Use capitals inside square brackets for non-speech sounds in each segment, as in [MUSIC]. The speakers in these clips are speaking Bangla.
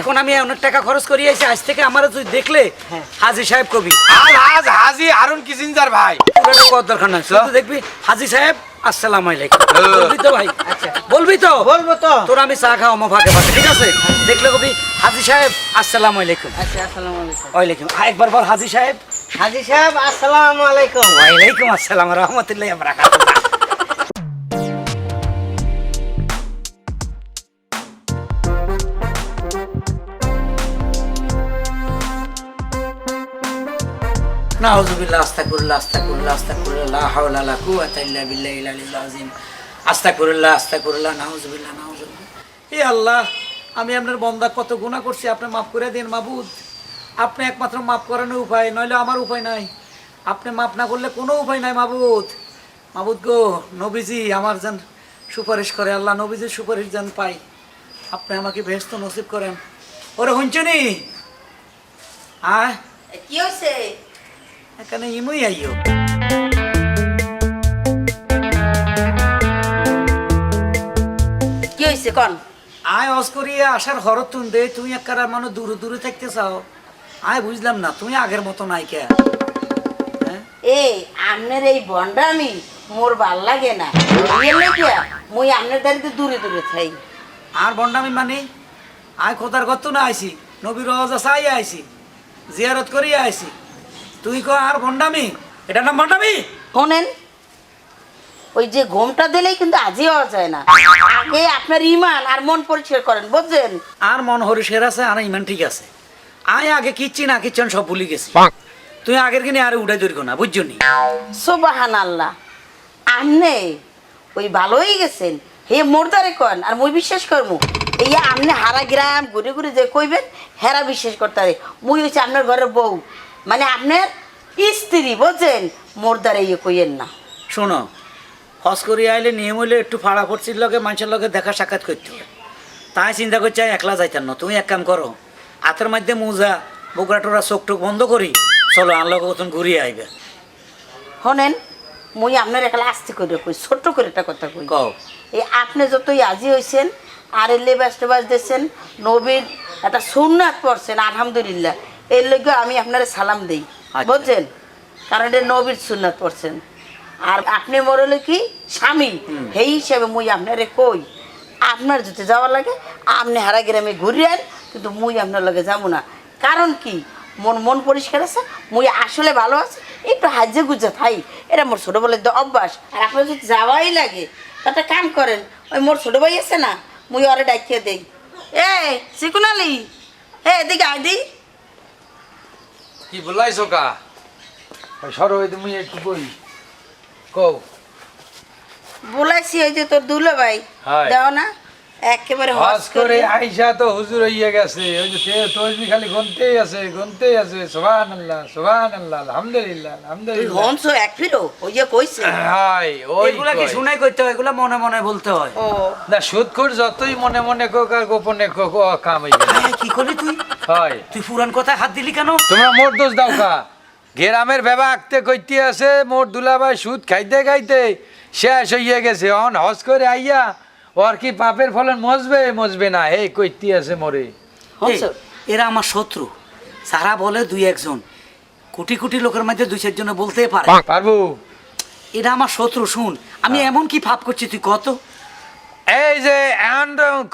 এখন আমি অনেক টাকা খরচ করি আজ থেকে আমার তুই দেখলে হাজি সাহেব কবি। আজ আজ হাজি হারুন কিসিনজার ভাই। পুরোটা কত দরকার নাই। শুধু দেখবি হাজি সাহেব আসসালাম আলাইকুম। হ্যাঁ। বলবি তো ভাই? আচ্ছা। বলবি তো? বলব তো। তোর আমি চা খাওয়া আমার ফাঁকে ফাঁকে। ঠিক আছে? দেখলে কবি হাজি সাহেব আসসালাম আলাইকুম। আচ্ছা আসসালামু আলাইকুম। ওয়ালাইকুম। একবার বল হাজি সাহেব। হাজি সাহেব আসসালামু আলাইকুম। ওয়ালাইকুম আসসালাম রহমতুল্লাহ আমরা নাউজুবিল্লাহ আস্তাগফিরুল্লাহ আস্তাগফিরুল্লাহ লা হাওলা লা কুওয়াতা ইল্লা বিল্লাহিল আলিয়্যিল আযীম। আস্তাগফিরুল্লাহ আস্তাগফিরুল্লাহ নাউজুবিল্লাহ নাউজুবিল্লাহ। হে আল্লাহ, আমি আপনার বন্দা কত গুনাহ করছি, আপনি মাফ করে দিন মাবুদ। আপনি একমাত্র মাফ করানোর উপায়, নইলে আমার উপায় নাই। আপনি মাফ না করলে কোনো উপায় নাই মাবুদ। মাবুদ গো, নবীজি আমার যেন সুপারিশ করে, আল্লাহ নবীজির সুপারিশ যেন পাই আপনি আমাকে ভেস্ত নসিব করেন। ওরে হুঞ্চনি হ্যাঁ? কি হয়েছে এখানে ইমই আইও কি হয়েছে কন? আয় অস করিয়ে আসার হরত তুন দে তুই একার মানুষ দূরে দূরে থাকতে চাও। আয় বুঝলাম না তুমি আগের মতো নাই কে? হ্যাঁ? এই আমনের এই বন্ডামি মোর ভালো লাগে না। মুই আমনের দাঁড়িয়ে দূরে দূরে থাই। আর বন্ডামি মানে? আয় খোদার গত না আইছি নবীর রজা চাই আইছি জিয়ারত করিয়া আইছি। তুই ক আর বন্ডামি এটা নাম বন্ডামি শোনেন ওই যে ঘুমটা দিলেই কিন্তু আজই হওয়া যায় না। আগে আপনার ইমান আর মন পরিষ্কার করেন বুঝছেন? আর মন হরিষের আছে আর ইমান ঠিক আছে। আয় আগে কিচ্ছি না কিচ্ছেন সব ভুলি গেছি। তুই আগের কিনে আর উঠাই দরিক না বুঝছ নি? সোবাহান আল্লাহ আমনে ওই ভালোই গেছেন। হে মোরদারে কন আর মুই বিশ্বাস করমু এই আমনে হারা গ্রাম ঘুরে ঘুরে যে কইবেন হেরা বিশ্বাস করতে মুই হচ্ছে আপনার ঘরের বউ। মানে আপনার স্ত্রী বুঝছেন মোরদারে ইয়ে কইয়েন না। শোনো হস করি আইলে নিয়ম হইলে একটু ফাড়া পড়ছির লগে মানুষের লগে দেখা সাক্ষাৎ করতে হয় তাই চিন্তা করছে একলা যাইতাম না। তুমি এক কাম করো হাতের মধ্যে মোজা বুকরা টোরা চোখ টোক বন্ধ করি চলো আর লগে কতন ঘুরিয়ে আইবে। শোনেন মুই আপনার একলা আস্তে করে কই ছোট্ট করে একটা কথা কই। কও। এই আপনি যতই আজি হয়েছেন আর লেবাস টেবাস দিয়েছেন নবীর একটা সুন্নাত পড়ছেন আলহামদুলিল্লাহ। এর লগে আমি আপনার সালাম দিই আচ্ছা। বুঝছেন? কারণ এটা নবীর সুন্নাত পড়ছেন। আর আপনি মরলে কি? স্বামী। সেই হিসাবে মুই আপনারে কই আপনার যদি যাওয়া লাগে আপনি হারা গ্রামে ঘুরিয়েন কিন্তু মুই আপনার লগে যাব না। কারণ কি? মন মন পরিষ্কার আছে মুই আসলে ভালো আছে একটু হাজে গুজে থাই। এটা মোর ছোটোবেলার তো অভ্যাস। আর আপনার যদি যাওয়াই লাগে তাতে কাম করেন ওই মোর ছোটো ভাই আছে না মুই ওরে ডাকিয়ে দেই। এ শিকুনালি হে এদিকে আয় দি। কি বললাইছো কা? সর হইতে মুই একটু বই। কও। বলাইছি ওই যে তোর দুলো ভাই। দাও না। একেবারে হজ করে করে। আইসা তো হুজুর হইয়া গেছে। ওই যে তে তসবি খালি গুনতেই আছে গুনতেই আছে। সুবহানাল্লাহ সুবহানাল্লাহ আলহামদুলিল্লাহ আলহামদুলিল্লাহ। এক ফিরো ওই যে কইছে। হাই ওই এগুলা কি শুনাই করতে হয়? এগুলা মনে মনে বলতে হয়। ও। না সুদখোর যতই মনে মনে কোক আর গোপনে কোক ও কাম হইবে কি করলি তুই? হয়। তুই পুরান কথায় হাত দিলি কেন? তোমরা মোর দোষ দাও কা? গ্রামের বেবা আঁকতে কইতে আছে মোর দুলাভাই সুদ খাইতে খাইতে শেষ হইয়া গেছে। অন হজ করে আইয়া ওর কি পাপের ফলন মজবে মজবে না? এই কইতে আছে মোরে। এই, এরা আমার শত্রু। সারা বলে দুই একজন কোটি কোটি লোকের মধ্যে দুই চারজনে বলতে পারে। পারব। এরা আমার শত্রু শুন। আমি এমন কি ভাব করছি তুই কত? এই যে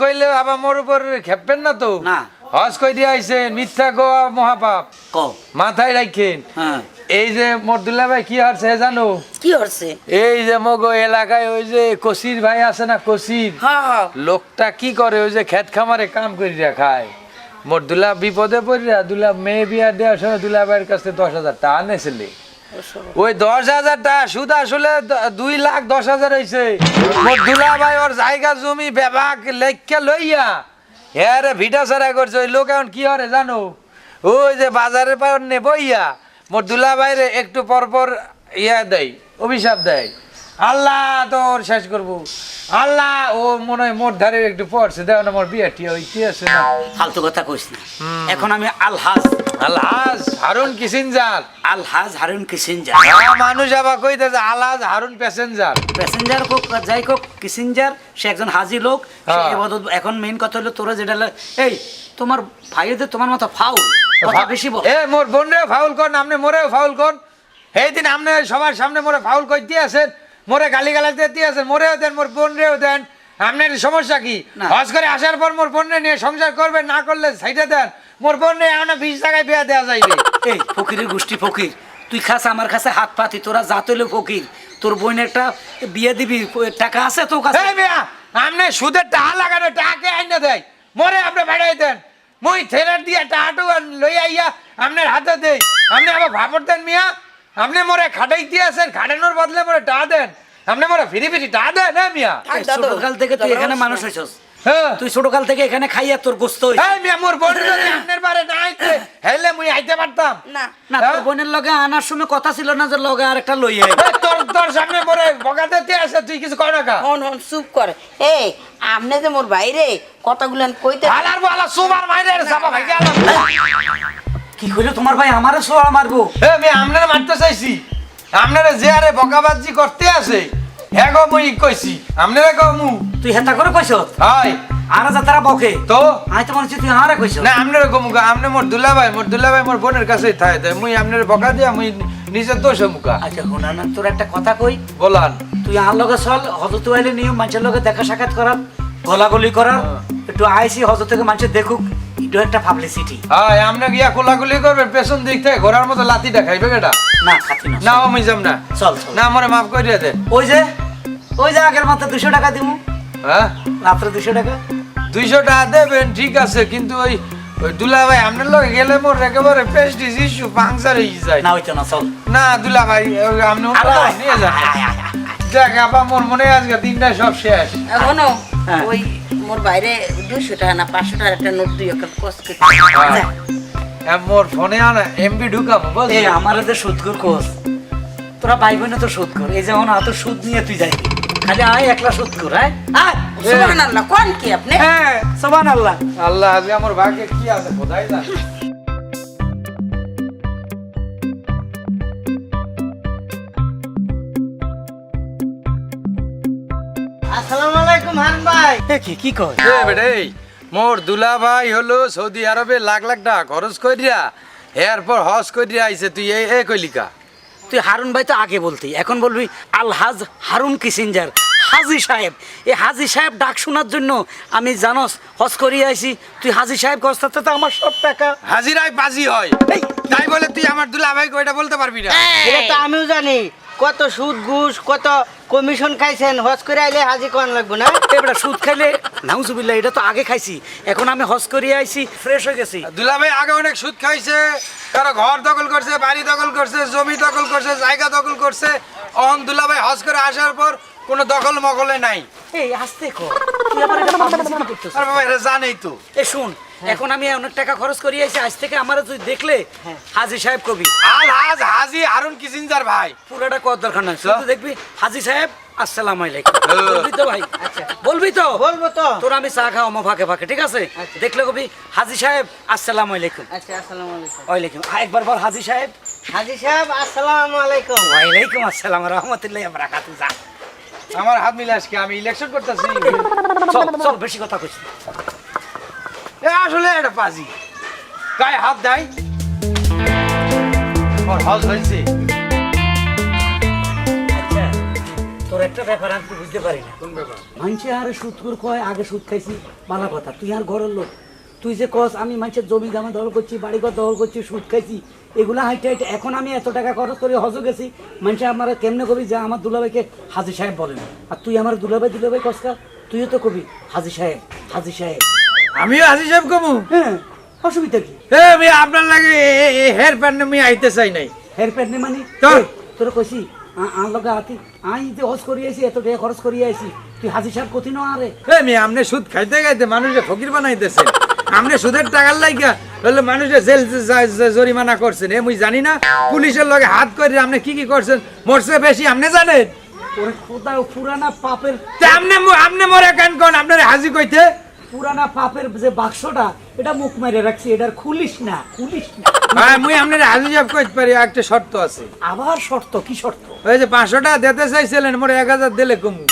কইলে আবার মোর উপর খেপবেন না তো? না। হজ কই দিয়ে আইছেন মিথ্যা গোয়া মহাপাপ। ক মাথায় রাখেন হ্যাঁ। এই যে মোর দুলাভাই কি হচ্ছে জানো? কি হচ্ছে এই যে মগো এলাকায় ওই যে কসির ভাই আছে না কসির? লোকটা কি করে ওই যে খেত খামারে কাম করিয়া খায়? মোর দুলা বিপদে পড়িয়া দুলা মেয়ে বিয়া দেওয়ার সময় দুলা ভাইয়ের কাছে দশ হাজার টাকা আনেছিলে। ওই দশ হাজার টাকা সুদ আসলে দুই লাখ দশ হাজার হয়েছে মোর দুলা ভাই ওর জায়গা জমি বেবাক লেখকে লইয়া হ্যাঁ রে ভিটা সারা করছে। ওই লোক এখন কি হরে জানো? ওই যে বাজারের পর নে বইয়া মোর দুলা ভাইরে একটু পর পর ইয়া দেয় অভিশাপ দেয়। আল্লাহ তোর শেষ করব। আল্লাহ ও মনে হয় মোর ধারে একটু পড়ছে দেখো না মোর বিয়ে টিয়া হইতে আছে না। ফালতু কথা কইস না। এখন আমি আলহাজ। আলহাজ হারুন কিসিনজার আলহাজ হারুন কিসিঞ্জার। হ্যাঁ, মানুষ আবার কইতেছে আলহাজ হারুন প্যাসেঞ্জার। প্যাসেঞ্জার আর যাই হোক কিসিঞ্জার সে একজন হাজি লোক সে হ্যাঁ। এখন মেইন কথা হলো তোরা যেটা এই তোমার ভাইদের তোমার মতো ফাউল। বেশি বল। এ মোর বোনরে ফাউল কর আপনি মোরেও ফাউল কর। সেই দিন আপনি সবার সামনে মোরে ফাউল করতে আছেন মোরে গালি গালাজ দিতে আছেন মোরেও দেন মোর বোনরেও দেন। আপনার সমস্যা কি। হজ করে আসার পর মোর বোনরে নিয়ে সংসার করবেন না করলে সাইডে দেন। মোর বোনরে এখন বিশ টাকায় বিয়া দেওয়া যাইবে। [LAUGHS] এই ফকিরের গোষ্ঠী ফকির তুই খাস আমার কাছে হাত পাতি তোরা জাত হইলে ফকির। তোর বোন একটা বিয়ে দিবি টাকা আছে তোর কাছে? এই আপনি সুদের টাকা লাগানো টাকা আইনা দেয়? মোরে আপনি বাড়াই দেন। মুই থেরার দিয়া টাকাটু লই আইয়া আপনার হাতে দেই। আপনি আবার ভাবর দেন মিয়া। আপনি মোরে খাটাই দিয়েছেন খাটানোর বদলে মোরে টা দেন। আপনি মোরে ফিরি ফিরি টা দেন হ্যাঁ মিয়া? ছোটকাল থেকে তুই এখানে মানুষ হয়েছস হ্যাঁ। তুই ছোটকাল থেকে এখানে খাইয়া তোর গোস্ত হইছে। এই মিয়া মোর বোন যদি আপনার বারে না আইতে হেলে মুই আইতে পারতাম। না। না হ্যাঁ? তোর বোনের লগে আনার সময় কথা ছিল না যে লগে আর একটা লই আই তোর তোর সামনে মোরে বগাতে দিয়ে আছে তুই কিছু কর না কা। হন হন চুপ করে। এই আপনি যে মোর বাইরে কতগুলো কইতে হালার বালা সুমার মাইরে সাবা ভাই গেল কি কইলো তোমার ভাই? আমারও সোয়া মারবো? এ আমি আপনারা মারতে চাইছি। আপনারা যে আরে বকাবাজি করতে আছে হ্যাঁ গো মুই কইছি। আপনারা গো মু। তুই হেতা করে কইছ হাই আর যাতারা বকে। তো? আমি তো মনে তুই আরে কইছ না আপনারা গো মুগা। আপনি মোর দুলাভাই মোর দুলাভাই মোর বোনের কাছেই থাকে তাই মুই আপনারা বকা দিয়া মুই নিজের দোষ মুকা আচ্ছা হুনা না তোর একটা কথা কই? বলান। তুই আর লগে চল হজরত আইলে নিয়ম মানুষের লগে দেখা সাক্ষাৎ করার গলাগলি করার একটু আইসি হজরত থেকে মানুষের দেখুক এটা একটা পাবলিসিটি হাই আপনি গিয়া কোলাকুলি করবেন পেছন দিক থেকে ঘোড়ার মতো লাতিটা খাইবে কেটা না খাতি না না আমি যাম না। চল না আমারে মাফ করিয়া দেন ওই যে ওই যে আগের মাত্র দুশো টাকা দিব হ্যাঁ? মাত্র দুশো টাকা। দুইশো টাকা দেবেন ঠিক আছে কিন্তু ওই ওই দুলাভাই আপনার লগে গেলে মোর একেবারে পেস্টিস ইস্যু পাংচার হয়ে যায়। না হইতো না চল। না দুলাভাই ওই আপনি নিয়ে যান। দেখ আপা মোর মনে আজকে দিনটা সব শেষ। এখনও হ্যাঁ। ওই মোর বাইরে দুশো টাকা না পাঁচশো টাকার একটা নোট দুই একটা কস হ্যাঁ, মোর ফোনে আনা এমবি ঢুকাবো বল আমার যে সুদখোর কোষ তোরা ভাই বোনে তো সুদ কর। এই যেমন এত সুদ নিয়ে তুই যাই খালি আয় একলা সুদ আয়। সুবহানাল্লাহ কোন কি আপনি? হ্যাঁ সোবান আল্লাহ আজকে আমার ভাগ্যে কি আছে খোদাই জানে আসসালামু আলাইকুম হান ভাই। এ কি কি কয় এ বেটে মোর দুলাভাই হলো সৌদি আরবে লাখ লাখ টাকা খরচ করিয়া এরপর হজ করিয়া আইছে তুই এই এ কইলিকা তুই হারুন ভাই তো আগে বলতি এখন বলবি আলহাজ হারুন কিসিঞ্জার হাজি সাহেব। এ হাজি সাহেব ডাক শোনার জন্য আমি জানস হজ করিয়ে আইছি তুই হাজি সাহেব কস্তাতে তো আমার সব টাকা। হাজিরাই বাজি হয়। তাই বলে তুই আমার দুলা ভাই কইটা বলতে পারবি না। এটা তো আমিও জানি। কত সুদ ঘুষ কত কমিশন খাইছেন হজ করে আইলে হাজি কোন লাগবো না? এবার সুদ খাইলে নাউজুবিল্লাহ এটা তো আগে খাইছি। এখন আমি হজ করিয়ে আইছি ফ্রেশ হয়ে গেছি। দুলা ভাই আগে অনেক সুদ খাইছে কারও ঘর দখল করছে বাড়ি দখল করছে জমি দখল করছে জায়গা দখল করছে। অন দুলাভাই হজ করে আসার পর কোনো দখল মখলে নাই। এই আসতে কর। তুই আবার এটা জানেই তো। এ শুন এখন আমি অনেক টাকা খরচ করিয়ে আইছি আজ থেকে আমার তুই দেখলে হাজি সাহেব কবি। আল হাজ হাজি হারুন কিসিনজার ভাই। পুরোটা কত দরকার নাই। শুধু দেখবি হাজি সাহেব আসসালামু আলাইকুম। হ্যাঁ। বলবি তো ভাই? আচ্ছা। বলবি তো? বলব তো। তোর আমি চা খাওয়া মো ফাঁকে ফাঁকে ঠিক আছে? দেখলে কবি হাজি সাহেব আসসালামু আলাইকুম। আচ্ছা আসসালামু আলাইকুম। ওয়ালাইকুম। একবার বল হাজি সাহেব। হাজি সাহেব আসসালামু আলাইকুম। ওয়ালাইকুম আসসালাম রহমতুল্লাহ বারাকাতু যা। আমার হাত মিলে আজকে আমি ইলেকশন করতেছি। চল চল বেশি কথা কইছি আসলে এটা পাজি। গায়ে হাত দেয়। ওর হজ হয়েছে তোর একটা ব্যাপার আমি বুঝতে পারি না। কোন ব্যাপার? মানুষে আর সুদ করে কয় আগে সুদ খাইছি ভালো কথা তুই আর ঘরের লোক। তুই যে কস আমি মানুষের জমি জামা দখল করছি বাড়িঘর দখল করছি সুদ খাইছি এগুলা হাইটে হাইটে। এখন আমি এত টাকা খরচ করে হজ গেছি মানুষে আমার কেমনে কবি? যে আমার দুলাভাইকে হাজি সাহেব বলেন আর তুই আমার দুলাভাই দুলাভাই কসকা তুইও তো কবি হাজি সাহেব হাজি সাহেব। আমিও হাজি সাহেব কমু। হ্যাঁ অসুবিধা কি? এ আমি আপনার লাগে হেয়ার প্যান্ট আমি আইতে চাই নাই। হেয়ার প্যান্ট নে মানে? তো? এই, তোর কইছি আন লগে আতি আই যে হজ করিয়ে আইছি এত টাকা খরচ করিয়ে আইছি তুই হাজি সাহেব কতি ন আরে? এ মি আপনি সুদ খাইতে খাইতে মানুষের ফকির বানাইতেছেন আপনি সুদের টাকার লাইগা হলে মানুষের জেল জরিমানা করছেন। এ মুই জানি না পুলিশের লগে হাত করে আপনি কি কি করছেন মরছে বেশি আপনি জানেন? ওরে খোদা পুরানা পাপের আপনি আপনি মরে কেন কোন? আপনার হাজি কইতে? পুরানা পাপের যে বাক্সটা এটা মুখ মেরে রাখছি এটার খুলিস না খুলিস না। মুই আপনার হাজি কইতে পারি একটা শর্ত আছে। আবার শর্ত কি শর্ত? ওই যে পাঁচশো টাকা দিতে চাইছিলেন মোরে এক হাজার দিলে কমু।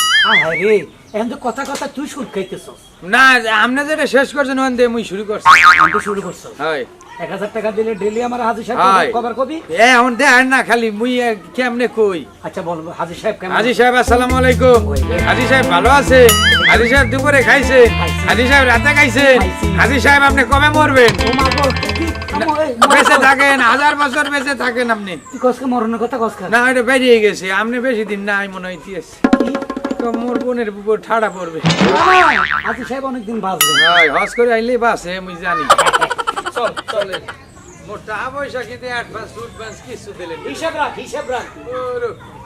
এখন তো কথা কথা তুই সুদ খাইতেছ না আপনি যেটা শেষ করছেন ওখান দিয়ে মুই শুরু করছি। আমি শুরু করছ হয়। এক হাজার টাকা দিলে ডেলি আমার হাজি সাহেব কবার কবি এখন দেখেন না খালি মুই কেমনে কই? আচ্ছা হাজি সাহেব কেমন? হাজি সাহেব আসসালামু আলাইকুম। হাজি সাহেব ভালো আছে? হাজি সাহেব দুপুরে খাইছে হাজি সাহেব রাতে খাইছে। হাজি সাহেব আপনি কবে মরবেন। বেঁচে থাকেন হাজার বছর বেঁচে থাকেন আপনি। কসকে মরণের কথা কসকা না এটা বেরিয়ে গেছে আপনি বেশি দিন না আমি মনে হইতেছে মোর বোনের উপর ঠাড়া পড়বে। হাজি সাহেব অনেকদিন বাঁচবেন। হয় হজ করে আইলে বাসে মুই জানি। [LAUGHS] চল চলে। মোর টাকা পয়সা কিন্তু অ্যাডভান্স অ্যাডভান্স কিছু দিলেন হিসাব রাখ হিসাব রাখ।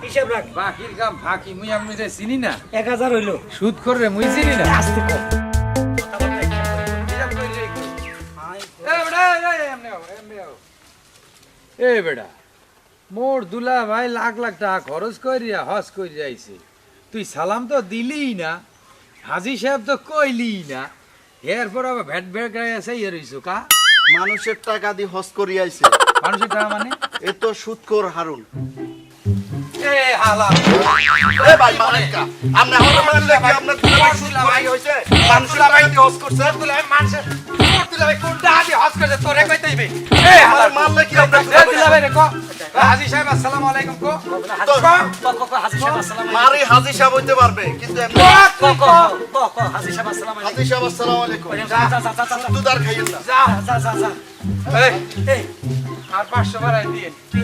হিসাব রাখ। বাকির কাম ফাঁকি মুই যে চিনি না। এক হাজার হইল। সুদ করে মুই চিনি না। আসতে কম এ বেটা, বেটা মোর দুলা ভাই লাখ লাখ টাকা খরচ করিয়া হজ করিয়া আইছে। তুই সালাম তো দিলি না হাজি সাহেব তো কইলি না। এরপর আবার ভ্যাট ভ্যাট আছে ইয়ে রইছো কা? মানুষের টাকা দিয়ে হজ করি আইছে মানুষের টাকা মানে? এ তো সুৎকর হারুন। এ হালা এ ভাই মারেন কা আপনি হলো মারলে কি আপনার দুলাভাই সুদ ভাই হইছে মানুষের টাকা দিয়ে হজ করছে দুলা মানুষের দুলা ভাই কোন টাকা দিয়ে হজ করছে তোরে কইতে হইবে এ আমার মারলে কি আপনার এ দুলা রে কো হাজি সাহেব আসসালামু আলাইকুম কো। তো কো। হাজি সাহেব আসসালাম মারি হাজি সাহেব হইতে পারবে কিন্তু এমনি কো কো হাজি সাহেব আসসালাম হাজি সাহেব আসসালামু আলাইকুম। দুদার খাইয়েন না। যা যা যা যা। এই। এই। আর পাঁচশো বাড়াই দিয়ে। তুই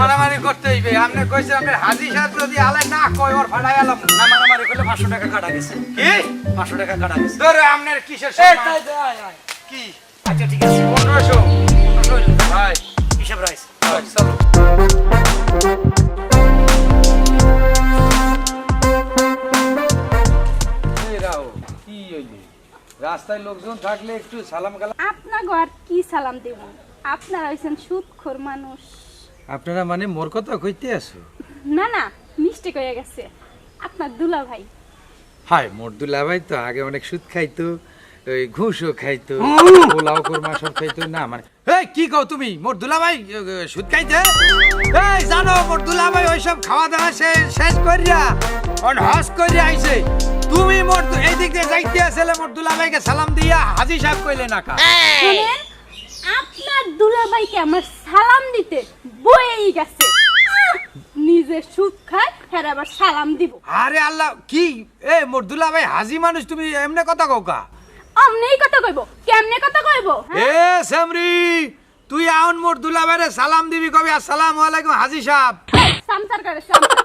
মারামারি করতে হইবে। আপনি কইছেন আপনি হাজি সাহেব যদি আলে না কই ওর ফাটাই আলাম? না মারামারি করলে পাঁচশো টাকা কাটা গেছে। কি? পাঁচশো টাকা কাটা গেছে। ধরে আপনার কিসের এই, তাই, তাই, আয়, আয়। কি? আচ্ছা ঠিক আছে পনেরোশো ভাই হিসাব রাইস। চলো? রাস্তায় লোকজন থাকলে একটু সালাম কালাম। আপনার ঘর কি সালাম দেব? আপনারা হইছেন সুদখোর মানুষ। আপনারা মানে মোর কথা কইতে আছো? না না মিস্টেক হয়ে গেছে। আপনার দুলা ভাই হাই মোর দুলাভাই তো আগে অনেক সুদ খাইতো। ওই ঘুষও খাইতো পোলাও কোরমা সব খাইতো না মানে এই কি কও তুমি? মোর দুলাভাই সুদ খাইতে? এই জানো মোর দুলাভাই ওইসব খাওয়া দাওয়া শেষ শেষ করিয়া অন করিয়া আইছে। তুমি মোর দু- এই দিক দিয়ে যাইতে আসলে মোর দুলাভাইকে সালাম দিয়া হাজি সাহেব কইলে না কা? আপনার দুলা ভাইকে আমার সালাম দিতে বয়েই গেছে। নিজে সুদ খায় হ্যাঁ আবার সালাম দিব। আরে আল্লাহ কি? এ মোর দুলাভাই হাজি মানুষ তুমি এমনে কথা কও কা? অমনেই কথা কইব। কেমনে কথা কইব হ্যাঁ? এ সামরি তুই আউন মোর দুলাভাইরে সালাম দিবি কবি। আসসালামু আলাইকুম হাজি সাহেব। সামসার করে সামসার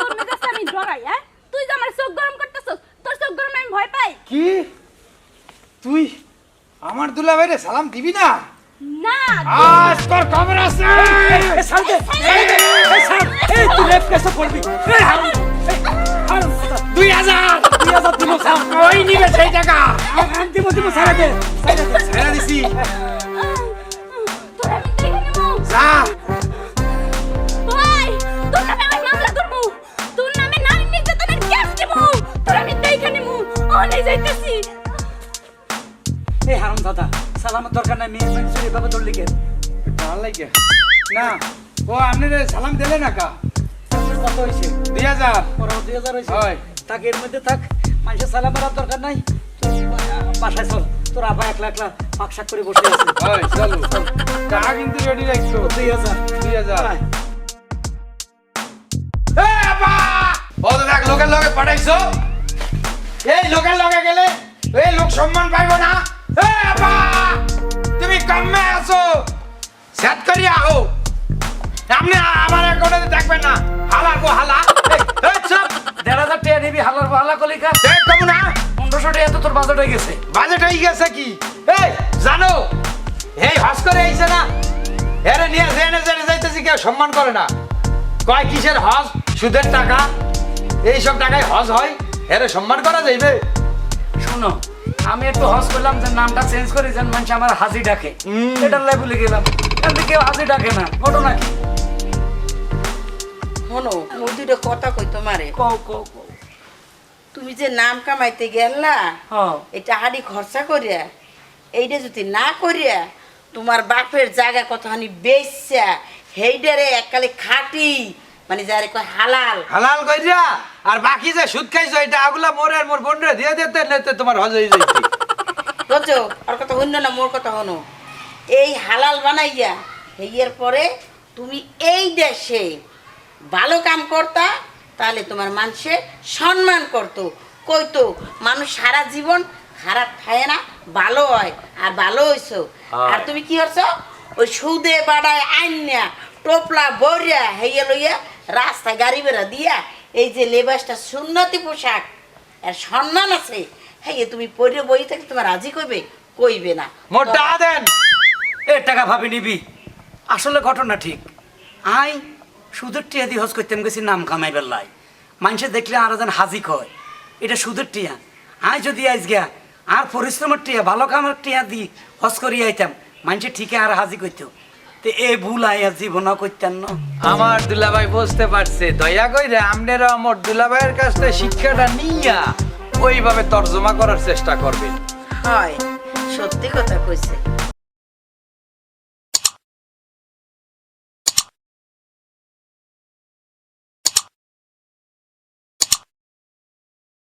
তোর মেজাজটা আমি ডরাই হ্যাঁ? তুই যে আমার চোখ গরম করতেছস তোর চোখ গরমে আমি ভয় পাই। কি? তুই আমার দুলাভাইরে সালাম দিবি না? না আজ তোর খবর আছে। এই, ছাড় দে, এই, এই, তুই রেপ কেসে পড়বি। এই, হারুন, নিবে সেই টাকা আম দিব, দিব, ছাড়ে দে। ছেড়ে দিছি যা এই দাদা, সালামের দরকার নাই, মেয়ে কেন? ভালো লাগে না ও আপনি সালাম দিলে না কা কত হয়েছে? দুই হাজার দুই হাজার হয়েছে? হয়। থাক, এর মধ্যে থাক। মানুষের সালাম দরকার নাই। বাসায় চল তোর আব্বা একলা একলা পাক শাক করে বসে আছে। চলো টাকা কিন্তু রেডি রাখছো দুই হাজার। দুই হাজার। আয়। এ বাবা! ও তো দেখ লোকের লগে পাঠাইছো? এই লোকের লগে গেলে এই লোক সম্মান পাইবো না! তুমি কমে আছো। করি আহো। আপনি আমার অ্যাকাউন্টে দেখবেন না। হালা গো হালা। দেড় হাজার টাকা নিবি হালার হালা কলিকা। তোর বাজেট হয়ে গেছে। বাজেট হয়ে গেছে কি? এই জানো এই হজ করে আইছে না? এরে নিয়ে জেনে জেনে যাইতেছি কেউ সম্মান করে না। কয় কিসের হজ সুদের টাকা? এইসব টাকায় হজ হয়? এরে সম্মান করা যাইবে? শোনো আমি একটু হজ করলাম যে নামটা চেঞ্জ করে যেন মানুষ আমার হাজি ডাকে। এটার লাই ভুলে গেলাম। এমনি কেউ হাজি ডাকে না। ঘটনা কি শোনো মুই দুটো কথা কই তোমারে? কও কও কও। তুমি যে নাম কামাইতে গেলা এটা হাড়ি খরচা করিয়া এইটা যদি না করিয়া তোমার বাপের জায়গা কতখানি বেচছা হেইডারে এককালে খাটি মানে যারে কয় হালাল। হালাল কইরা? আর বাকি যে সুদ খাইছো এটা আগুলা মোর আর মোর বোনরে দিয়ে দিতে নেতে তোমার হজ হয়ে যাইতি বুঝছ? আর কথা হইন না মোর কথা হনো এই হালাল বানাইয়া হেইয়ের পরে তুমি এই দেশে ভালো কাম করতা তাহলে তোমার মানুষে সম্মান করতো। কইতো মানুষ সারা জীবন খারাপ খায় না ভালো হয় আর ভালো হইছো। আর তুমি কি করছ? ওই সুদে বাড়ায় আইনা টোপলা বরিয়া হেইয়া লইয়া রাস্তায় গাড়ি বেড়া দিয়া এই যে লেবাসটা সুন্নতি পোশাক আর সম্মান আছে হ্যাঁ তুমি পরে বই থেকে তোমার রাজি কইবে? কইবে না। মোর টাকা দেন! এ টাকা ভাবি নিবি। আসলে ঘটনা ঠিক। আই সুদের টিয়া দিয়ে হজ করতে গেছি নাম কামাই বেল্লাই মানুষে দেখলে আর যেন হাজি কয়। এটা সুদের টিয়া। আই যদি আইস গিয়া আর পরিশ্রমের টিয়া ভালো কামের টিয়া দি হজ করি আইতাম মানুষে ঠিকই আর হাজি করতো তো এই ভুল আইয়া জীবনও করতেন না। আমার দুলাভাই বুঝতে পারছে দয়া কইরে আপনারা আমার দুলাভাইয়ের কাছ থেকে শিক্ষাটা নিয়া ওইভাবে তর্জমা করার চেষ্টা করবেন। হয় সত্যি কথা কইছে।